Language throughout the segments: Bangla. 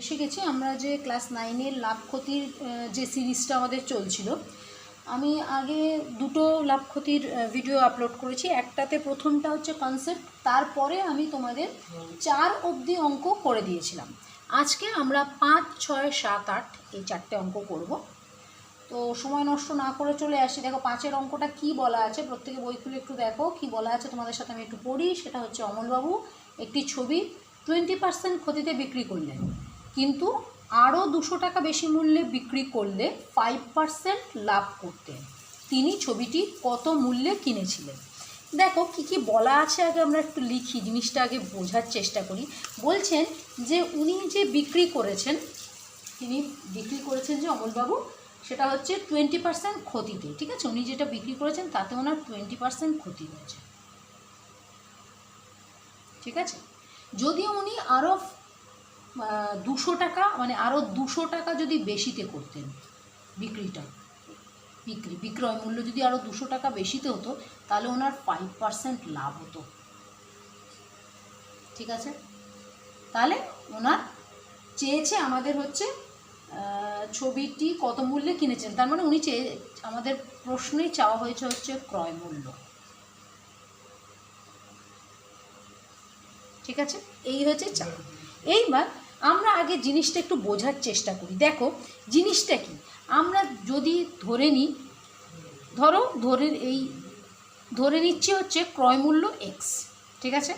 এসে গেছি। আমরা যে ক্লাস নাইনের লাভ ক্ষতির যে সিরিজটা আমাদের চলছিল, আমি আগে দুটো লাভ ক্ষতির ভিডিও আপলোড করেছি। একটাতে প্রথমটা হচ্ছে কনসেপ্ট তারপরে আমি তোমাদের চার অবধি অঙ্ক করে দিয়েছিলাম। আজকে আমরা পাঁচ, ছয়, সাত, আট এই চারটে অঙ্ক করব। তো সময় নষ্ট না করে চলে আসি। দেখো, পাঁচের অঙ্কটা কি বলা আছে? প্রত্যেকে বই খুলে একটু দেখো কি বলা আছে। তোমাদের সাথে আমি একটু পড়ি। সেটা হচ্ছে অমলবাবু একটি ছবি টোয়েন্টি পার্সেন্ট ক্ষতিতে বিক্রি করলেন। কিন্তু আরও দুশো টাকা বেশি মূল্যে বিক্রি করলে ফাইভ পার্সেন্ট লাভ করতেন তিনি ছবিটি কত মূল্যে কিনেছিলেন? দেখো, কি কি বলা আছে আগে আমরা একটু লিখি, জিনিসটা আগে বোঝার চেষ্টা করি। বলছেন যে উনি যে বিক্রি করেছেন, তিনি বিক্রি করেছেন যে অমলবাবু, সেটা হচ্ছে টোয়েন্টি পার্সেন্ট ক্ষতিতে, ঠিক আছে? উনি যেটা বিক্রি করেছেন, তাতে ওনার টোয়েন্টি পার্সেন্ট ক্ষতি হয়েছে। ঠিক আছে? যদিও উনি আরও দুশো টাকা মানে আরও দুশো টাকা যদি বেশিতে করতেন বিক্রিটা, বিক্রি, বিক্রয় মূল্য যদি আরও দুশো টাকা বেশিতে হতো, তাহলে ওনার ফাইভ পার্সেন্ট লাভ হতো। ঠিক আছে? তাহলে ওনার চেয়েছে আমাদের হচ্ছে ছবিটি কত মূল্যে কিনেছেন? তার মানে উনি চেয়ে, আমাদের প্রশ্নেই চাওয়া হয়েছে হচ্ছে ক্রয় মূল্য। ঠিক আছে? এই হচ্ছে চাওয়া এইবার আমরা আগে জিনিসটা একটু বোঝার চেষ্টা করি। দেখো, জিনিসটা কি? আমরা যদি ধরে নিই, ধরো, ধরে এই, ধরে নিচ্ছি হচ্ছে ক্রয় মূল্য এক্স ঠিক আছে?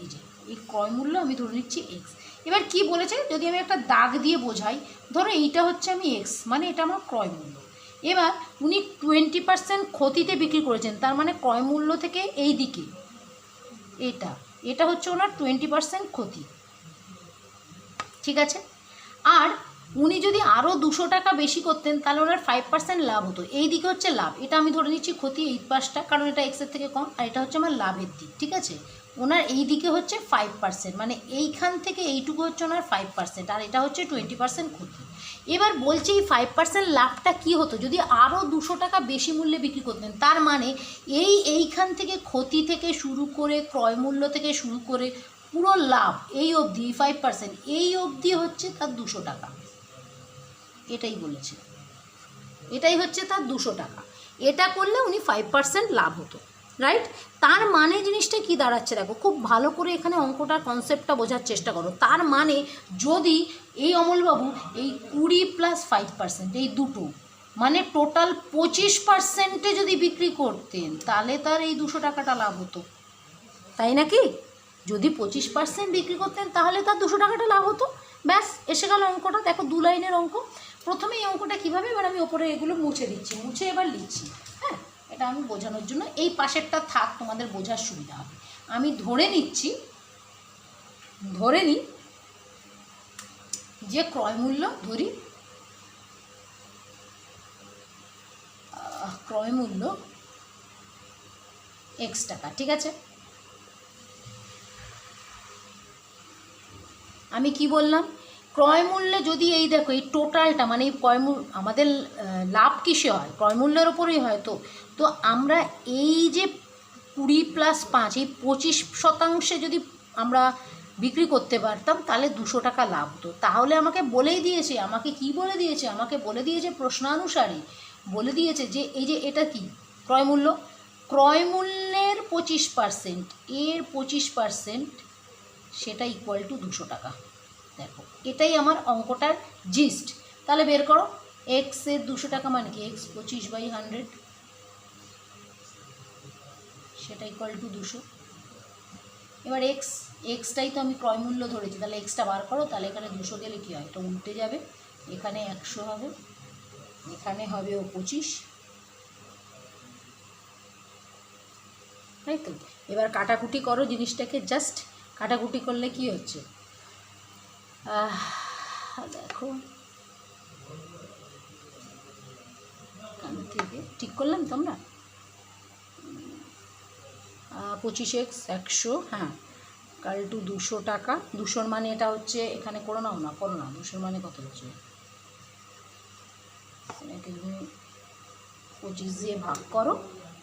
এই যে, এই ক্রয় মূল্য আমি ধরে নিচ্ছি এক্স এবার কি বলেছে? যদি আমি একটা দাগ দিয়ে বোঝাই, ধরো এইটা হচ্ছে আমি এক্স মানে এটা আমার ক্রয় মূল্য। এবার উনি টোয়েন্টি পার্সেন্ট ক্ষতিতে বিক্রি করেছেন, তার মানে ক্রয় মূল্য থেকে এই দিকে, এটা এটা হচ্ছে ওনার টোয়েন্টি পার্সেন্ট ক্ষতি। ঠিক আছে? আর উনি যদি আরও দুশো টাকা বেশি করতেন, তাহলে ওনার ফাইভ পার্সেন্ট লাভ হতো। এই দিকে হচ্ছে লাভ। এটা আমি ধরে নিচ্ছি ক্ষতি এই পাশটা, কারণ এটা এক্সের থেকে কম, আর এটা হচ্ছে আমার লাভের দিক, ঠিক আছে? ওনার এই দিকে হচ্ছে ফাইভ পার্সেন্ট মানে এইখান থেকে এইটুকু হচ্ছে ওনার ফাইভ পার্সেন্ট আর এটা হচ্ছে টোয়েন্টি পার্সেন্ট ক্ষতি। এবার বলছি এই ফাইভ পার্সেন্ট লাভটা কী হতো? যদি আরও দুশো টাকা বেশি মূল্যে বিক্রি করতেন, তার মানে এই এইখান থেকে ক্ষতি থেকে শুরু করে, ক্রয় মূল্য থেকে শুরু করে পুরো লাভ এই অবধি ফাইভ পার্সেন্ট এই অবধি হচ্ছে তার দুশো টাকা। এটাই বলেছে। এটাই হচ্ছে তার দুশো টাকা। এটা করলে উনি ফাইভ পার্সেন্ট লাভ হতো রাইট তার মানে জিনিসটা কি দাঁড়াচ্ছে দেখো, খুব ভালো করে এখানে অঙ্কটার কনসেপ্টটা বোঝার চেষ্টা করো। তার মানে যদি এই অমলবাবু এই কুড়ি প্লাস ফাইভ পার্সেন্ট এই দুটো মানে টোটাল পঁচিশ পার্সেন্টে যদি বিক্রি করতেন, তাহলে তার এই দুশো টাকাটা লাভ হতো। তাই নাকি? যদি পঁচিশ পার্সেন্ট বিক্রি করতেন তাহলে তার দুশো টাকাটা লাভ হতো। ব্যাস এসে গেল অঙ্কটা। দেখো দু লাইনের অঙ্ক। প্রথমে এই অঙ্কটা কীভাবে এবার আমি ওপরে এগুলো মুছে দিচ্ছি। মুছে এবার লিখছি হ্যাঁ? এটা আমি বোঝানোর জন্য। এই পাশেরটা থাক তোমাদের বোঝার সুবিধা হবে। আমি ধরে নিচ্ছি ধরে নিই যে ক্রয় মূল্য ধরি আহ, ক্রয় মূল্য এক্স টাকা ঠিক আছে? আমি কি বললাম? ক্রয় মূল্যে যদি এই দেখো, এই টোটালটা মানে এই ক্রয় মূল্য আমাদের লাভ কিসে হয়? ক্রয় মূল্যের ওপরেই হয় তো। তো আমরা এই যে কুড়ি প্লাস পাঁচ, এই পঁচিশ শতাংশে যদি আমরা বিক্রি করতে পারতাম, তাহলে দুশো টাকা লাভ তাহলে আমাকে বলেই দিয়েছে, আমাকে কি বলে দিয়েছে? আমাকে বলে দিয়েছে প্রশ্নানুসারে। বলে দিয়েছে যে, এই যে এটা কি? ক্রয় মূল্য? ক্রয় মূল্যের পঁচিশ পার্সেন্ট এর পঁচিশ পার্সেন্ট সেটা ইকুয়াল টু দুশো টাকা। দেখো, এটাই আমার অঙ্কটার জিস্ট তাহলে বের করো এক্সের দুশো টাকা মানে কি? এক্স পঁচিশ বাই হান্ড্রেড সেটা ইকুয়াল টু দুশো। এবার এক্স এক্সটাই তো আমি ক্রয় মূল্য ধরেছি, তাহলে এক্সটা বার করো, তাহলে এখানে দুশো গেলে কী হয়? এটা উল্টে যাবে। এখানে একশো হবে, এখানে হবে ও পঁচিশ। তাই তো? এবার কাটাকুটি করো জিনিসটাকে জাস্ট কাটাকুটি করলে কি হচ্ছে? দেখো। থেকে ঠিক করলাম তোমরা? পঁচিশ এক্স একশো হ্যাঁ। কাল টু দুশো টাকা। দুশোর মানে এটা হচ্ছে, এখানে করো নাও না, করো না। দুশোর মানে কত হচ্ছে? তুমি পঁচিশ দিয়ে ভাগ করো,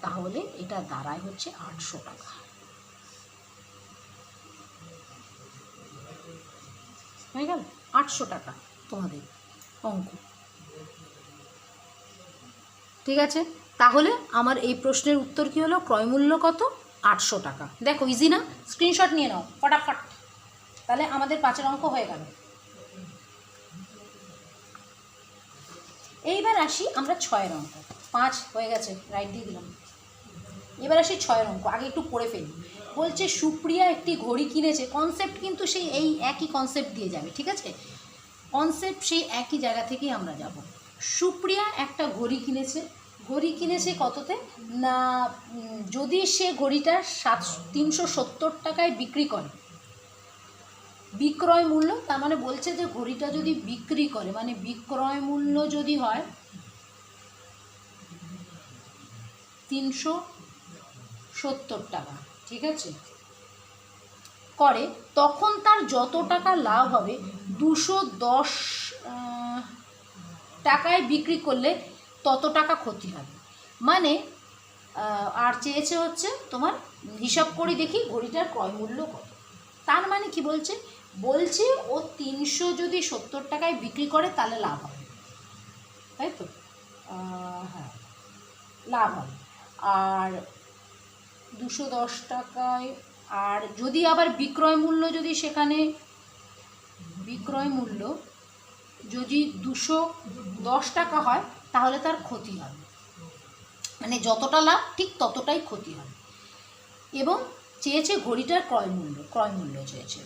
তাহলে এটা দাঁড়ায় হচ্ছে আটশো টাকা। হয়ে গেল? আটশো টাকা তোমাদের অঙ্ক। ঠিক আছে? তাহলে আমার এই প্রশ্নের উত্তর কী হলো? ক্রয়মূল্য কত? আটশো টাকা। দেখো ইজি না? স্ক্রিনশট নিয়ে নাও, ফটাফট। তাহলে আমাদের পাঁচের অঙ্ক হয়ে গেল। এইবার আসি আমরা ছয়ের অঙ্ক। পাঁচ হয়ে গেছে রাইট দিয়ে দিলাম। এবার আসি ছয়ের অঙ্ক, আগে একটু পড়ে ফেলি। বলছে, সুপ্রিয়া একটি ঘড়ি কিনেছে। কনসেপ্ট কিন্তু সেই এই একই কনসেপ্ট দিয়ে যাবে, ঠিক আছে? কনসেপ্ট সেই একই জায়গা থেকেই আমরা যাব। সুপ্রিয়া একটা ঘড়ি কিনেছে। ঘড়ি কিনেছে কততে? না যদি সে ঘড়িটা সাত, তিনশো সত্তর টাকায় বিক্রি করে, বিক্রয় মূল্য, তার মানে বলছে যে ঘড়িটা যদি বিক্রি করে মানে বিক্রয় মূল্য যদি হয় তিনশো সত্তর টাকা। ঠিক আছে? করে, তখন তার যত টাকা লাভ হবে, দুশো দশ টাকায় বিক্রি করলে তত টাকা ক্ষতি হবে। মানে আর চেয়েছে হচ্ছে তোমার হিসাব করে দেখি ঘড়িটার ক্রয় মূল্য কত। তার মানে কি বলছে? বলছে ও তিনশো যদি সত্তর টাকায় বিক্রি করে তাহলে লাভ হবে। তাই তো? হ্যাঁ লাভ হবে। আর দুশো দশ টাকায়। আর যদি আবার বিক্রয় মূল্য যদি সেখানে, বিক্রয় মূল্য যদি দুশো দশ টাকা হয়, তাহলে তার ক্ষতি হবে মানে যতটা লাভ, ঠিক ততটাই ক্ষতি হবে এবং চেয়েছে ঘড়িটার ক্রয় মূল্য ক্রয় মূল্য চেয়েছে।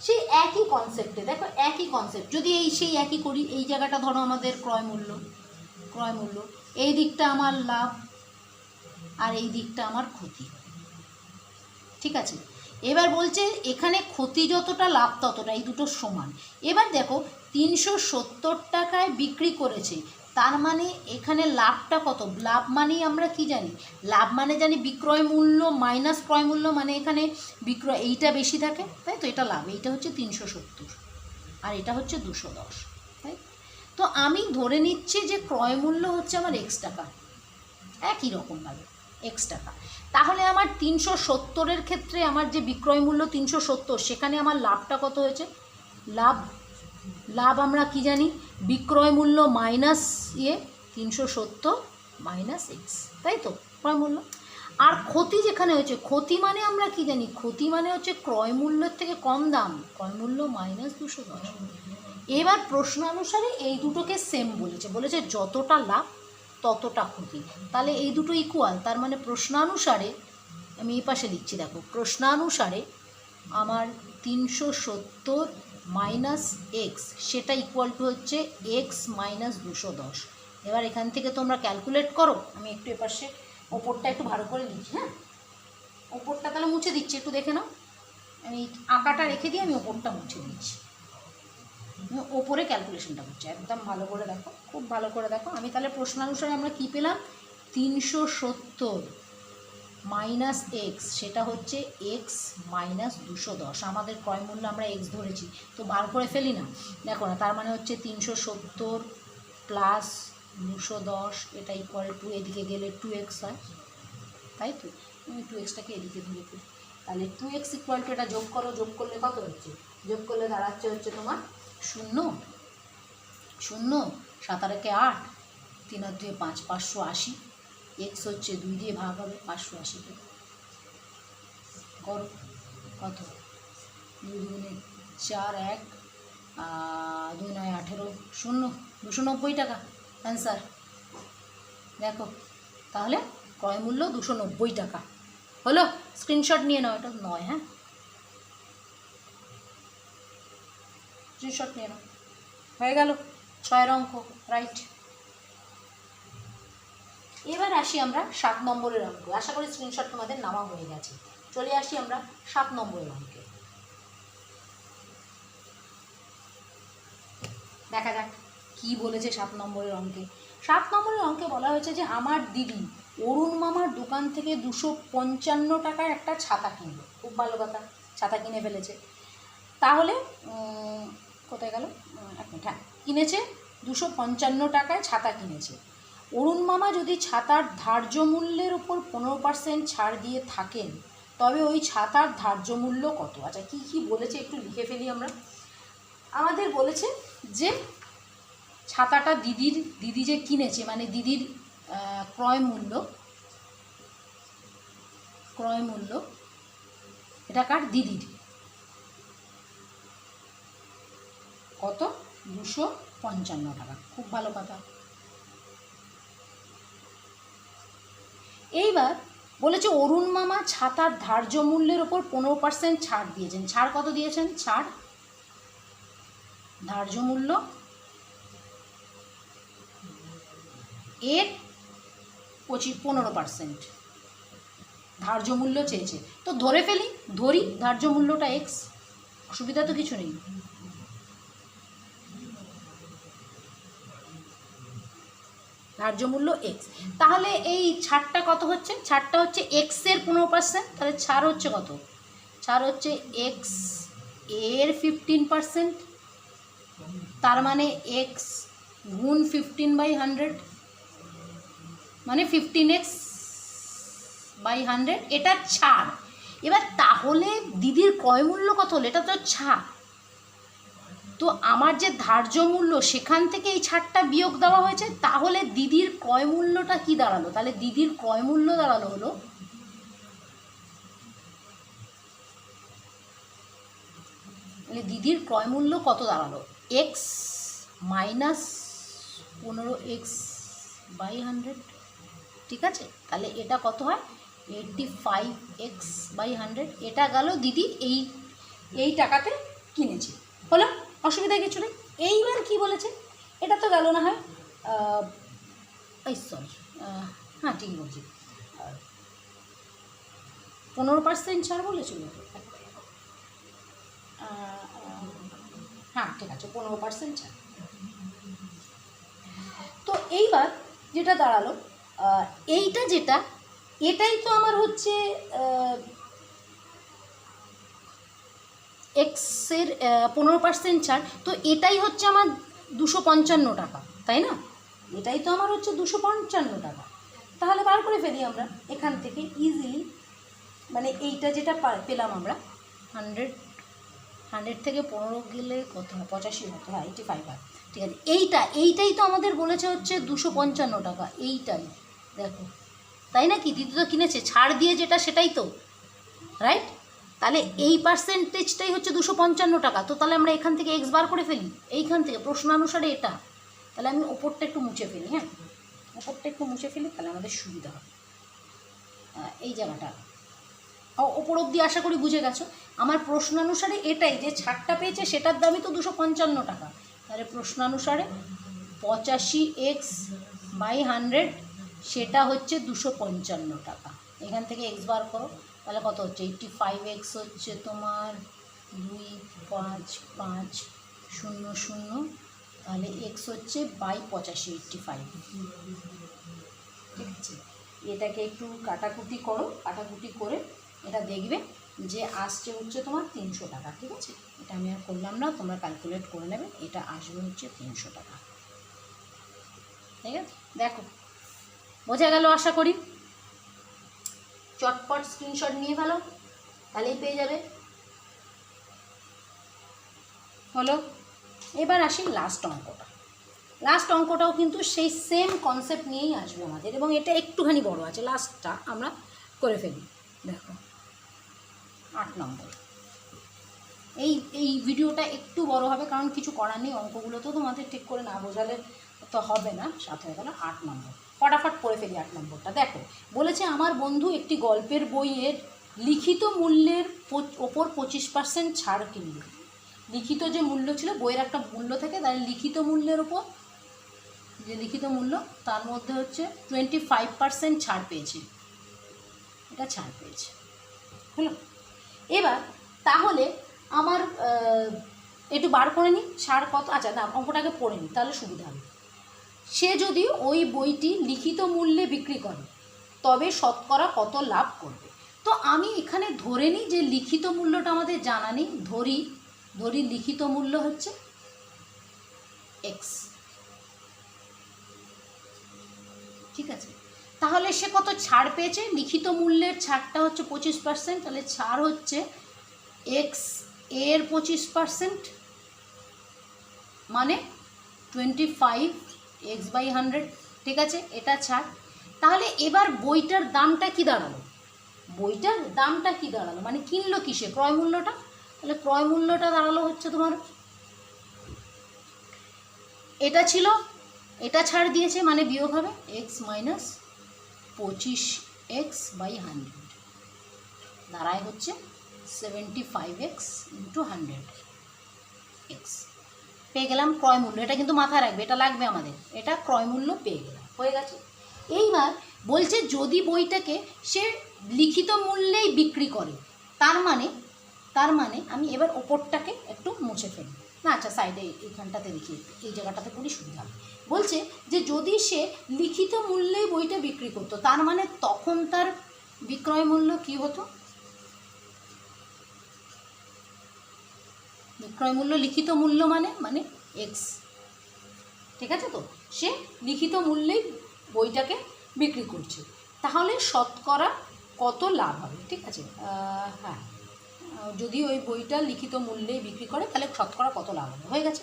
সেই একই কনসেপ্টে দেখো একই কনসেপ্ট যদি এই, সেই একই করি, এই জায়গাটা ধরো আমাদের ক্রয় মূল্য। ক্রয় মূল্য। এই দিকটা আমার লাভ আর এই দিকটা আমার ক্ষতি। ঠিক আছে? এবার বলছে এখানে ক্ষতি যতটা, লাভ ততটা, এই দুটো সমান। এবার দেখো, তিনশো সত্তর টাকায় বিক্রি করেছে, তার মানে এখানে লাভটা কত? লাভ মানেই আমরা কি জানি? লাভ মানে জানি বিক্রয় মূল্য মাইনাস ক্রয় মূল্য মানে এখানে বিক্রয়, এইটা বেশি থাকে, তাই তো? এটা লাভ, এইটা হচ্ছে তিনশো সত্তর। আর এটা হচ্ছে দুশো দশ। তো আমি ধরে নিচ্ছি যে ক্রয় মূল্য হচ্ছে আমার এক্স টাকা। একই রকমভাবে এক্স টাকা। তাহলে আমার তিনশো সত্তরের ক্ষেত্রে আমার যে বিক্রয় মূল্য তিনশো সত্তর, সেখানে আমার লাভটা কত হয়েছে? লাভ লাভ আমরা কি জানি? বিক্রয় মূল্য মাইনাস ইয়ে তিনশো সত্তর মাইনাস এক্স তাই তো? ক্রয় মূল্য। আর ক্ষতি যেখানে হয়েছে, ক্ষতি মানে আমরা কি জানি? ক্ষতি মানে হচ্ছে ক্রয় মূল্যের থেকে কম দাম। ক্রয় মূল্য মাইনাস দুশো দশ। এবার প্রশ্ন অনুসারে এই দুটোকে সেম বলেছে। বলেছে যতটা লাভ, ততটা ক্ষতি। তাহলে এই দুটো ইকুয়াল তার মানে প্রশ্নানুসারে, আমি এই পাশে লিখছি, দেখো, প্রশ্নানুসারে আমার তিনশো সত্তর মাইনাস এক্স সেটা ইকুয়াল টু হচ্ছে এক্স মাইনাস দুশো দশ। এবার এখান থেকে তোমরা ক্যালকুলেট করো। আমি একটু এপাশে ওপরটা একটু ভালো করে লিখি হ্যাঁ? ওপরটা তাহলে মুছে দিচ্ছি, একটু দেখে নাও। আমি আঁকাটা রেখে দিয়ে আমি ওপরটা মুছে দিচ্ছি। ওপরে ক্যালকুলেশনটা করছি, একদম ভালো করে দেখো, খুব ভালো করে দেখো। আমি তাহলে প্রশ্নানুসারে আমরা কী পেলাম? তিনশো সত্তর মাইনাস এক্স সেটা হচ্ছে এক্স মাইনাস দুশো দশ। আমাদের ক্রয় মূল্য আমরা এক্স ধরেছি, তো বার করে ফেলি না। দেখো না, তার মানে হচ্ছে তিনশো সত্তর প্লাস দুশো দশ, এটা ইকুয়াল টু এদিকে গেলে টু এক্স হয়, তাই তো? আমি টু এক্সটাকে এদিকে ধরে ফেলি। তাহলে টু এক্স ইকুয়াল টু এটা যোগ করো, যোগ করলে কত হচ্ছে? যোগ করলে দাঁড়াচ্ছে হচ্ছে তোমার শূন্য। শূন্য, সাত একে আট, তিন আর দুয়ে পাঁচ, পাঁচশো আশি। এক্স হচ্ছে দুই দিয়ে ভাগ হবে পাঁচশো আশিতে করো, কত? দুই দুগুণে চার এক দুই নয় আঠেরো, শূন্য, দুশো নব্বই টাকা। অ্যান্সার দেখো, তাহলে ক্রয় মূল্য দুশো নব্বই টাকা। হলো স্ক্রিনশট নিয়ে নাও এটা। নয় হ্যাঁ? স্ক্রিনশট নিয়ে নাও। হয়ে গেল? ছয়ের অঙ্ক রাইট এবার আসি আমরা সাত নম্বরের অঙ্ক। আশা করি স্ক্রিনশট তোমাদের নামা হয়ে গেছে। চলে আসি আমরা সাত নম্বরের অঙ্কে। দেখা যাক কি বলেছে সাত নম্বরের অঙ্কে। সাত নম্বরের অঙ্কে বলা হয়েছে যে, আমার দিদি অরুণ মামার দোকান থেকে দুশো পঞ্চান্ন টাকার একটা ছাতা কিনলো। খুব ভালো কথা, ছাতা কিনে ফেলেছে। তাহলে কোথায় গেল? এক মিনিট হ্যাঁ। কিনেছে, দুশো পঞ্চান্ন টাকায় ছাতা কিনেছে। অরুণ মামা যদি ছাতার ধার্য মূল্যের উপর পনেরো পার্সেন্ট ছাড় দিয়ে থাকেন, তবে ওই ছাতার ধার্য মূল্য কত? আচ্ছা কী কী বলেছে একটু লিখে ফেলি আমরা। আমাদের বলেছে যে ছাতাটা দিদির, দিদি যে কিনেছে মানে দিদির ক্রয় মূল্য ক্রয় মূল্য, এটা কার? দিদির। কত? দুশো পঞ্চান্ন টাকা। খুব ভালো কথা। এইবার বলেছে, অরুণ মামা ছাতার ধার্য মূল্যের ওপর পনেরো পার্সেন্ট ছাড় দিয়েছেন। ছাড় কত দিয়েছেন? ছাড়? ধার্য মূল্য? এর পঁচিশ পনেরো পার্সেন্ট ধার্য মূল্য চেয়েছে। তো ধরে ফেলি, ধরি, ধার্য মূল্যটা এক্স অসুবিধা তো কিছু নেই। ধার্য মূল্য এক্স তাহলে এই ছাড়টা কত হচ্ছে? ছাড়টা হচ্ছে এক্সের পনেরো পার্সেন্ট তাহলে ছাড় হচ্ছে কত? ছাড় হচ্ছে এক্সের ফিফটিন পার্সেন্ট তার মানে এক্স গুণ ফিফটিন বাই হান্ড্রেড মানে ফিফটিন এক্স বাই হান্ড্রেড এটা ছাড়। এবার তাহলে দিদির ক্রয় মূল্য কত হলো? এটা তো ছাড়। তো আমার যে ধার্য মূল্য, সেখান থেকে এই ছাড়টা বিয়োগ দেওয়া হয়েছে, তাহলে দিদির ক্রয় মূল্যটা কি দাঁড়াল? তাহলে দিদির ক্রয় মূল্য দাঁড়াল হলো দিদির ক্রয় মূল্য কত দাঁড়াল? এক্স মাইনাস পনেরো এক্স বাই হান্ড্রেড ঠিক আছে? তাহলে এটা কত হয়? Eighty five x by hundred এটা গেল দিদি এই এই টাকাতে কিনেছে, হলো? অসুবিধা কিছু নেই। এইবার কি বলেছে? এটা তো গেল না হয় সরি হ্যাঁ ঠিকই বলছি। পনেরো পার্সেন্ট ছাড় বলেছিল। হ্যাঁ ঠিক আছে, পনেরো পার্সেন্ট ছাড়। তো এইবার যেটা দাঁড়াল এইটা যেটা, এটাই তো আমার হচ্ছে এক্সের পনেরো পার্সেন্ট ছাড়, তো এটাই হচ্ছে আমার দুশো পঞ্চান্ন টাকা, তাই না? এটাই তো আমার হচ্ছে দুশো পঞ্চান্ন টাকা। তাহলে বার করে ফেলি আমরা, এখান থেকে ইজিলি মানে এইটা যেটা পেলাম আমরা হান্ড্রেড হান্ড্রেড থেকে পনেরো গেলে কত হয়? পঁচাশি হতো হ্যাঁ এইটি ফাইভ হয়। ঠিক আছে, এইটা, এইটাই তো আমাদের বলেছে হচ্ছে দুশো পঞ্চান্ন টাকা, এইটাই, দেখো। তাই না কি? দিদি তো কিনেছে, ছাড় দিয়ে যেটা, সেটাই তো রাইট তাহলে এই পার্সেন্টেজটাই হচ্ছে দুশো পঞ্চান্ন টাকা। তো তাহলে আমরা এখান থেকে এক্স বার করে ফেলি। এইখান থেকে প্রশ্নানুসারে এটা। তাহলে আমি ওপরটা একটু মুছে ফেলি হ্যাঁ? ওপরটা একটু মুছে ফেলি, তাহলে আমাদের সুবিধা হবে। এই জায়গাটা। ওপর অবধি আশা করি বুঝে গেছো। আমার প্রশ্নানুসারে এটাই, যে ছাড়টা পেয়েছে সেটার দামই তো দুশো পঞ্চান্ন টাকা। তাহলে প্রশ্নানুসারে পঁচাশি এক্স বাই হান্ড্রেড সেটা হচ্ছে দুশো পঞ্চান্ন টাকা। এখান থেকে এক্স বার করো। তাহলে কত হচ্ছে? এইটটি ফাইভ এক্স হচ্ছে তোমার দুই পাঁচ পাঁচ শূন্য শূন্য, তাহলে এক্স হচ্ছে বাই পঁচাশি এইটটি ফাইভ ঠিক আছে? এটাকে একটু কাটাকুটি করো, কাটাকুটি করে এটা দেখবে যে আসছে হচ্ছে তোমার তিনশো টাকা, ঠিক আছে? এটা আমি আর করলাম না, তোমরা ক্যালকুলেট করে নেবে, এটা আসবে হচ্ছে তিনশো টাকা। ঠিক আছে? দেখো, বোঝা গেল আশা করি? চটপট স্ক্রিনশট নিয়ে ফেলো, তাহলেই পেয়ে যাবে। হলো, এবার আসি লাস্ট অঙ্কটা। লাস্ট অঙ্কটাও কিন্তু সেই সেম কনসেপ্ট নিয়েই আসবে আমাদের, এবং এটা একটুখানি বড় আছে লাস্টটা আমরা করে ফেলি। দেখো, আট নম্বর। এই এই ভিডিওটা একটু বড় হবে, কারণ কিছু করার নেই, অঙ্কগুলো তো তোমাদের ঠিক করে না বোঝালে তো হবে না, সাথে হয়ে গেল আট নম্বর। ফটাফট পড়ে ফেলি আট নম্বরটা। দেখো, বলেছে আমার বন্ধু একটি গল্পের বইয়ের লিখিত মূল্যের ওপর পঁচিশ পার্সেন্ট ছাড় কিনল লিখিত যে মূল্য ছিল, বইয়ের একটা মূল্য থাকে তাই লিখিত মূল্যের ওপর, যে লিখিত মূল্য, তার মধ্যে হচ্ছে টোয়েন্টি ফাইভ পার্সেন্ট ছাড় পেয়েছে। এটা ছাড় পেয়েছে। হলো? এবার, তাহলে আমার একটু বার করে নিই, ছাড় কত? আচ্ছা না, অঙ্কটাকে পড়ে নিই, তাহলে সুবিধা হবে। সে যদি ওই বইটি লিখিত মূল্যে বিক্রি করে, তবে শতকরা কত লাভ করবে? তো আমি এখানে ধরে নিই যে লিখিত মূল্যটা আমাদের জানা নেই, ধরি ধরি লিখিত মূল্য হচ্ছে এক্স ঠিক আছে? তাহলে সে কত ছাড় পেয়েছে? লিখিত মূল্যের ছাড়টা হচ্ছে পঁচিশ পার্সেন্ট তাহলে ছাড় হচ্ছে এক্সের পঁচিশ পার্সেন্ট মানে twenty five x by hundred ঠিক আছে? এটা ছাড়। তাহলে এবার বইটার দামটা কি দাঁড়াল? বইটার দামটা কি দাঁড়াল? মানে কিনলো কিসে? ক্রয় মূল্যটা? তাহলে ক্রয় মূল্যটা দাঁড়াল হচ্ছে তোমার এটা ছিল, এটা ছাড় দিয়েছে মানে বিয়োগ হবে এক্স মাইনাস পঁচিশ এক্স বাই হান্ড্রেড দাঁড়ায় হচ্ছে seventy five x into hundred x পেয়ে গেলাম ক্রয় মূল্য। এটা কিন্তু মাথায় রাখবে, এটা লাগবে আমাদের। এটা ক্রয় মূল্য পেয়ে গেলাম। হয়ে গেছে। এইবার বলছে যদি বইটাকে সে লিখিত মূল্যেই বিক্রি করে, তার মানে তার মানে আমি এবার ওপরটাকে একটু মুছে ফেলি না আচ্ছা সাইডে এইখানটাতে দেখি এই জায়গাটাতে করি, সুবিধা হবে। বলছে যে যদি সে লিখিত মূল্যেই বইটা বিক্রি করতো, তার মানে তখন তার বিক্রয় মূল্য কি হতো? বিক্রয় মূল্য লিখিত মূল্য মানে মানে এক্স ঠিক আছে তো? সে লিখিত মূল্যেই বইটাকে বিক্রি করছে। তাহলে শতকরা কত লাভ হবে? ঠিক আছে? হ্যাঁ। যদি ওই বইটা লিখিত মূল্যেই বিক্রি করে, তাহলে শতকরা কত লাভ হবে? হয়ে গেছে?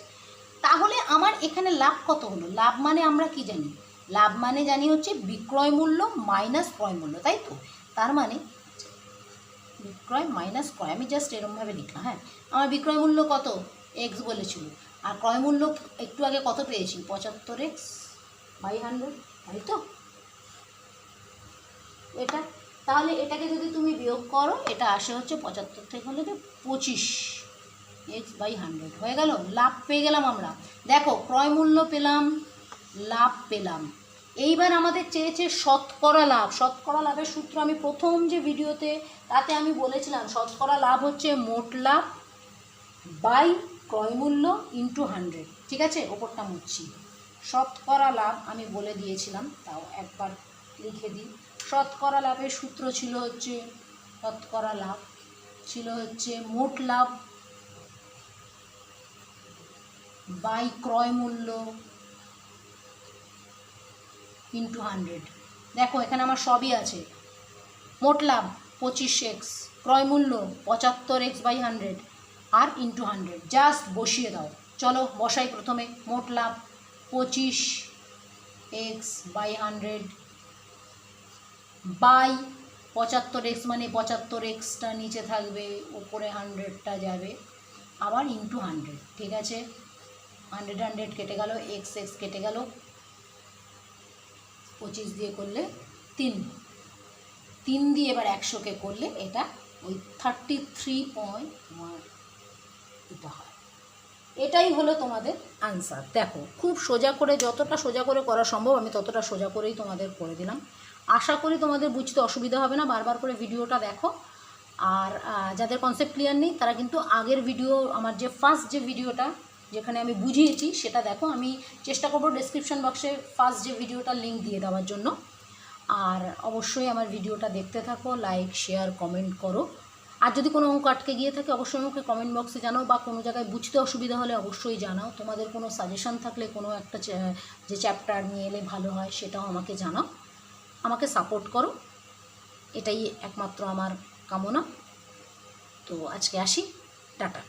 তাহলে আমার এখানে লাভ কত হলো? লাভ মানে আমরা কি জানি? লাভ মানে জানি হচ্ছে বিক্রয় মূল্য মাইনাস ক্রয় মূল্য, তাই তো? তার মানে বিক্রয় মাইনাস ক্রয় আমি জাস্ট এরমভাবে লিখলাম হ্যাঁ? আমার বিক্রয় মূল্য কত? এক্স বলেছিল। আর ক্রয় মূল্য একটু আগে কত পেয়েছি? পঁচাত্তর এক্স বাই হান্ড্রেড তাই তো? এটা? তাহলে এটাকে যদি তুমি বিয়োগ করো, এটা আসে হচ্ছে পঁচাত্তর থেকে হলে যে পঁচিশ এক্স বাই হান্ড্রেড হয়ে গেল? লাভ পেয়ে গেলাম আমরা। দেখো, ক্রয় মূল্য পেলাম, লাভ পেলাম। এইবার আমাদের চেয়েছে শতকরা লাভ। শতকরা লাভের সূত্র আমি প্রথম যে ভিডিওতে তাতে আমি বলেছিলাম, শতকরা লাভ হচ্ছে মোট লাভ বাই ক্রয় মূল্য ইন্টু হান্ড্রেড ঠিক আছে? ওপরটা মুছছি শতকরা লাভ আমি বলে দিয়েছিলাম, তাও একবার লিখে দিই। শতকরা লাভের সূত্র ছিল হচ্ছে, শতকরা লাভ ছিল হচ্ছে মোট লাভ বাই ক্রয় মূল্য ইন্টু হান্ড্রেড দেখো, এখানে আমার সবই আছে। মোট লাভ পঁচিশ এক্স ক্রয় মূল্য পঁচাত্তর এক্স বাই হান্ড্রেড আর ইন্টু হান্ড্রেড জাস্ট বসিয়ে দাও। চলো, বসাই প্রথমে। মোট লাভ পঁচিশ এক্স বাই হান্ড্রেড বাই পঁচাত্তর এক্স মানে পঁচাত্তর এক্সটা নিচে থাকবে, উপরে হান্ড্রেডটা যাবে। আবার ইন্টু হান্ড্রেড ঠিক আছে? হান্ড্রেড হান্ড্রেড কেটে গেল এক্স এক্স কেটে গেল। পঁচিশ দিয়ে করলে তিন। তিন দিয়ে এবার একশোকে করলে এটা ওই থার্টি থ্রি পয়েন্ট এটা হয়। এটাই হলো তোমাদের আনসার দেখো, খুব সোজা করে, যতটা সোজা করে করা সম্ভব, আমি ততটা সোজা করেই তোমাদের করে দিলাম। আশা করি তোমাদের বুঝতে অসুবিধা হবে না, বারবার করে ভিডিওটা দেখো। আর যাদের কনসেপ্ট ক্লিয়ার নেই, তারা কিন্তু আগের ভিডিও আমার যে ফার্স্ট যে ভিডিওটা যেখানে আমি বুঝিয়েছি, সেটা দেখো, আমি চেষ্টা করব ডেসক্রিপশন বক্সে ফার্স্ট যে ভিডিওটার লিঙ্ক দিয়ে দেওয়ার জন্য। আর অবশ্যই আমার ভিডিওটা দেখতে থাকো লাইক শেয়ার কমেন্ট করো। আর যদি কোনো অঙ্ক আটকে গিয়ে থাকে, অবশ্যই আমাকে কমেন্ট বক্সে জানাও বা কোনো জায়গায় বুঝতে অসুবিধা হলে অবশ্যই জানাও। তোমাদের কোনো সাজেশন থাকলে, কোনো একটা যে চ্যাপ্টার নিয়ে এলে ভালো হয়, সেটাও আমাকে জানাও। আমাকে সাপোর্ট করো। এটাই একমাত্র আমার কামনা। তো আজকে আসি। টাটা।